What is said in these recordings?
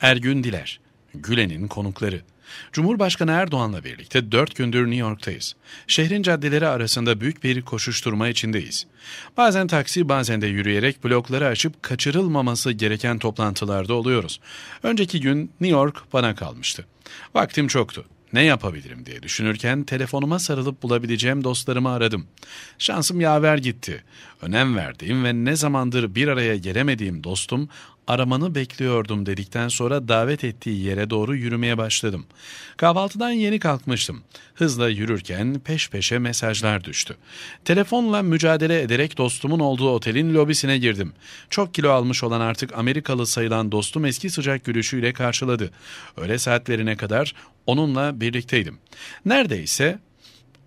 Ergün Diler, Gülen'in konukları. Cumhurbaşkanı Erdoğan'la birlikte dört gündür New York'tayız. Şehrin caddeleri arasında büyük bir koşuşturma içindeyiz. Bazen taksi bazen de yürüyerek blokları açıp kaçırılmaması gereken toplantılarda oluyoruz. Önceki gün New York bana kalmıştı. Vaktim çoktu. Ne yapabilirim diye düşünürken telefonuma sarılıp bulabileceğim dostlarımı aradım. Şansım yaver gitti. Önem verdiğim ve ne zamandır bir araya gelemediğim dostum aramanı bekliyordum dedikten sonra davet ettiği yere doğru yürümeye başladım. Kahvaltıdan yeni kalkmıştım. Hızla yürürken peş peşe mesajlar düştü. Telefonla mücadele ederek dostumun olduğu otelin lobisine girdim. Çok kilo almış olan artık Amerikalı sayılan dostum eski sıcak gülüşüyle karşıladı. Öğle saatlerine kadar onunla birlikteydim. Neredeyse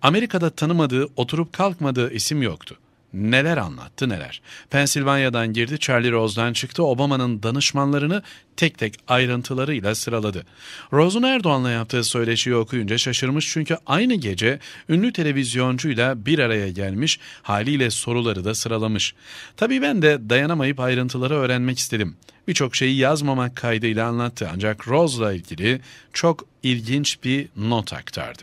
Amerika'da tanımadığı, oturup kalkmadığı isim yoktu. Neler anlattı neler. Pensilvanya'dan girdi, Charlie Rose'dan çıktı, Obama'nın danışmanlarını tek tek ayrıntılarıyla sıraladı. Rose'un Erdoğan'la yaptığı söyleşiyi okuyunca şaşırmış çünkü aynı gece ünlü televizyoncuyla bir araya gelmiş, haliyle soruları da sıralamış. Tabii ben de dayanamayıp ayrıntıları öğrenmek istedim. Birçok şeyi yazmamak kaydıyla anlattı ancak Rose'la ilgili çok ilginç bir not aktardı.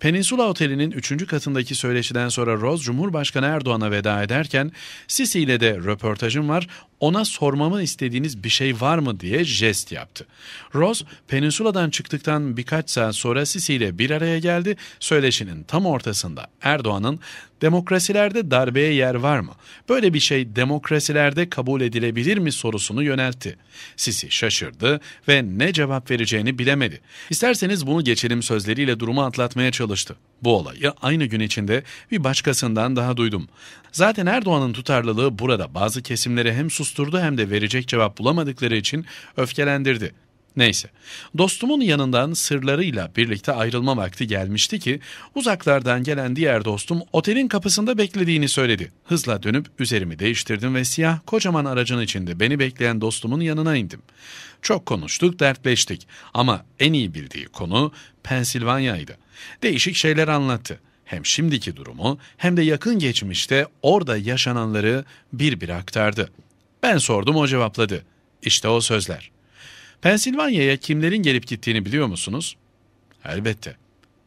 Peninsula Oteli'nin 3. katındaki söyleşiden sonra Rose Cumhurbaşkanı Erdoğan'a veda ederken Sisi ile de röportajım var ona sormamı istediğiniz bir şey var mı diye jest yaptı. Rose Peninsula'dan çıktıktan birkaç saat sonra Sisi ile bir araya geldi. Söyleşinin tam ortasında Erdoğan'ın demokrasilerde darbeye yer var mı? Böyle bir şey demokrasilerde kabul edilebilir mi sorusunu yöneltti. Sisi şaşırdı ve ne cevap vereceğini bilemedi. İsterseniz bunu geçelim sözleriyle durumu atlatmaya çalıştı. Bu olayı aynı gün içinde bir başkasından daha duydum. Zaten Erdoğan'ın tutarlılığı burada bazı kesimleri hem susturdu hem de verecek cevap bulamadıkları için öfkelendirdi. Neyse, dostumun yanından sırlarıyla birlikte ayrılma vakti gelmişti ki uzaklardan gelen diğer dostum otelin kapısında beklediğini söyledi. Hızla dönüp üzerimi değiştirdim ve siyah kocaman aracın içinde beni bekleyen dostumun yanına indim. Çok konuştuk, dertleştik ama en iyi bildiği konu Pensilvanya'ydı. Değişik şeyler anlattı. Hem şimdiki durumu hem de yakın geçmişte orada yaşananları bir bir aktardı. Ben sordum o cevapladı. İşte o sözler. Pensilvanya'ya kimlerin gelip gittiğini biliyor musunuz? Elbette.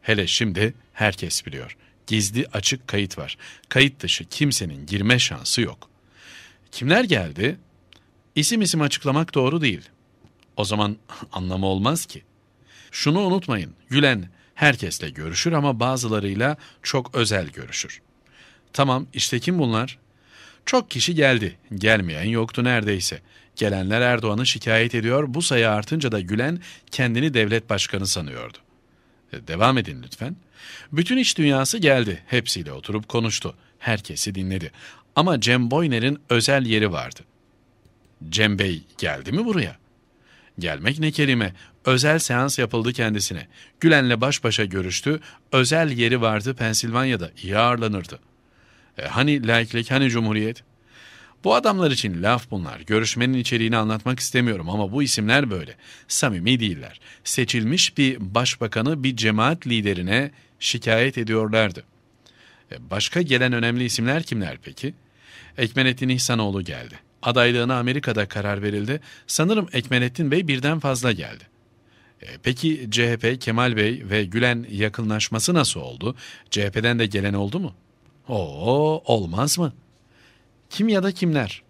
Hele şimdi herkes biliyor. Gizli açık kayıt var. Kayıt dışı kimsenin girme şansı yok. Kimler geldi? İsim isim açıklamak doğru değil. O zaman anlamı olmaz ki. Şunu unutmayın. Gülen herkesle görüşür ama bazılarıyla çok özel görüşür. Tamam işte kim bunlar? Çok kişi geldi. Gelmeyen yoktu neredeyse. Gelenler Erdoğan'ı şikayet ediyor. Bu sayı artınca da Gülen kendini devlet başkanı sanıyordu. E, devam edin lütfen. Bütün iç dünyası geldi. Hepsiyle oturup konuştu. Herkesi dinledi. Ama Cem Boyner'in özel yeri vardı. Cem Bey geldi mi buraya? Gelmek ne kelime. Özel seans yapıldı kendisine. Gülen'le baş başa görüştü. Özel yeri vardı Pensilvanya'da. İyi ağırlanırdı. E, hani laiklik, hani cumhuriyet? Bu adamlar için laf bunlar. Görüşmenin içeriğini anlatmak istemiyorum ama bu isimler böyle. Samimi değiller. Seçilmiş bir başbakanı bir cemaat liderine şikayet ediyorlardı. E, başka gelen önemli isimler kimler peki? Ekmenettin İhsanoğlu geldi. Adaylığına Amerika'da karar verildi. Sanırım Ekmenettin Bey birden fazla geldi. E, peki CHP, Kemal Bey ve Gülen yakınlaşması nasıl oldu? CHP'den de gelen oldu mu? Oo, olmaz mı? Kim ya da kimler?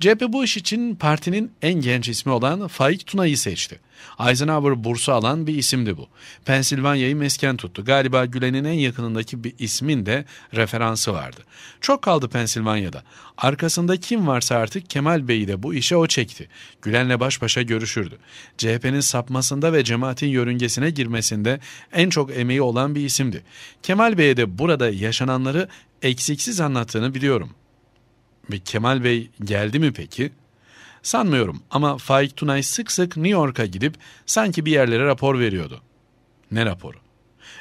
CHP bu iş için partinin en genç ismi olan Faik Tuna'yı seçti. Eisenhower bursu alan bir isimdi bu. Pensilvanya'yı mesken tuttu. Galiba Gülen'in en yakınındaki bir ismin de referansı vardı. Çok kaldı Pensilvanya'da. Arkasında kim varsa artık Kemal Bey'i de bu işe o çekti. Gülen'le baş başa görüşürdü. CHP'nin sapmasında ve cemaatin yörüngesine girmesinde en çok emeği olan bir isimdi. Kemal Bey'e de burada yaşananları eksiksiz anlattığını biliyorum. Ve Kemal Bey geldi mi peki? Sanmıyorum ama Faik Tunay sık sık New York'a gidip sanki bir yerlere rapor veriyordu. Ne raporu?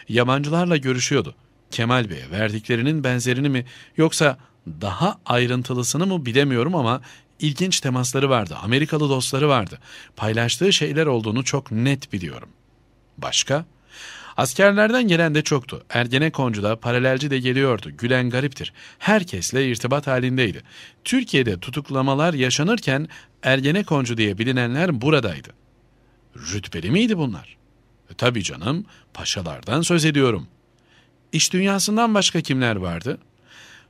Yabancılarla görüşüyordu. Kemal Bey'e verdiklerinin benzerini mi yoksa daha ayrıntılısını mı bilemiyorum ama ilginç temasları vardı. Amerikalı dostları vardı. Paylaştığı şeyler olduğunu çok net biliyorum. Başka? Askerlerden gelen de çoktu. Ergenekoncu'da paralelci de geliyordu. Gülen gariptir. Herkesle irtibat halindeydi. Türkiye'de tutuklamalar yaşanırken Ergenekoncu diye bilinenler buradaydı. Rütbeli miydi bunlar? E, tabii canım, paşalardan söz ediyorum. İş dünyasından başka kimler vardı?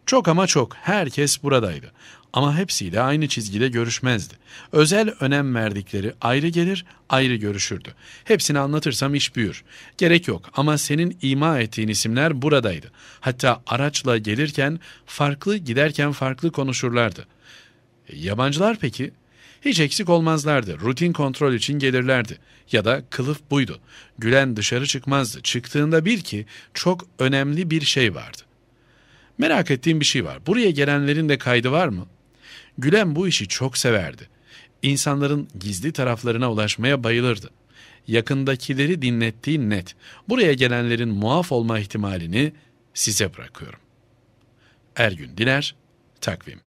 Çok ama çok, herkes buradaydı. Ama hepsiyle aynı çizgide görüşmezdi. Özel önem verdikleri ayrı gelir, ayrı görüşürdü. Hepsini anlatırsam iş büyür. Gerek yok ama senin ima ettiğin isimler buradaydı. Hatta araçla gelirken farklı, giderken farklı konuşurlardı. E, yabancılar peki? Hiç eksik olmazlardı. Rutin kontrol için gelirlerdi. Ya da kılıf buydu. Gülen dışarı çıkmazdı. Çıktığında bir ki çok önemli bir şey vardı. Merak ettiğim bir şey var. Buraya gelenlerin de kaydı var mı? Gülen bu işi çok severdi. İnsanların gizli taraflarına ulaşmaya bayılırdı. Yakındakileri dinlettiği net. Buraya gelenlerin muaf olma ihtimalini size bırakıyorum. Ergün Diler, Takvim